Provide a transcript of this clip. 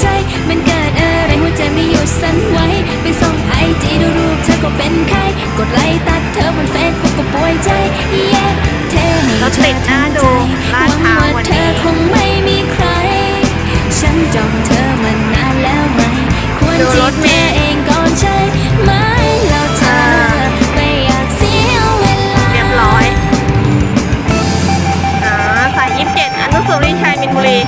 ใจมันเกิดอะไรหัวใจไม่หยุดสั่นไหวไปส่องไอจีดูรูปเธอก็เป็นใคร กดไลค์ตัดเธอบนเฟซบุ๊กก็ป่วยใจเย้เธอให้เธอทำดูใจหวังว่าเธอคงไม่มีใคร ฉันจองเธอมานานแล้วไหม ควรจีบถเธมอเองก่อนใช่ไหมแล้วเธอไม่อยากเสียเวลาเรียบร้อยอ่าสายยี่สิเจ็ดอนุสาวรีย์ชัยมินบุรี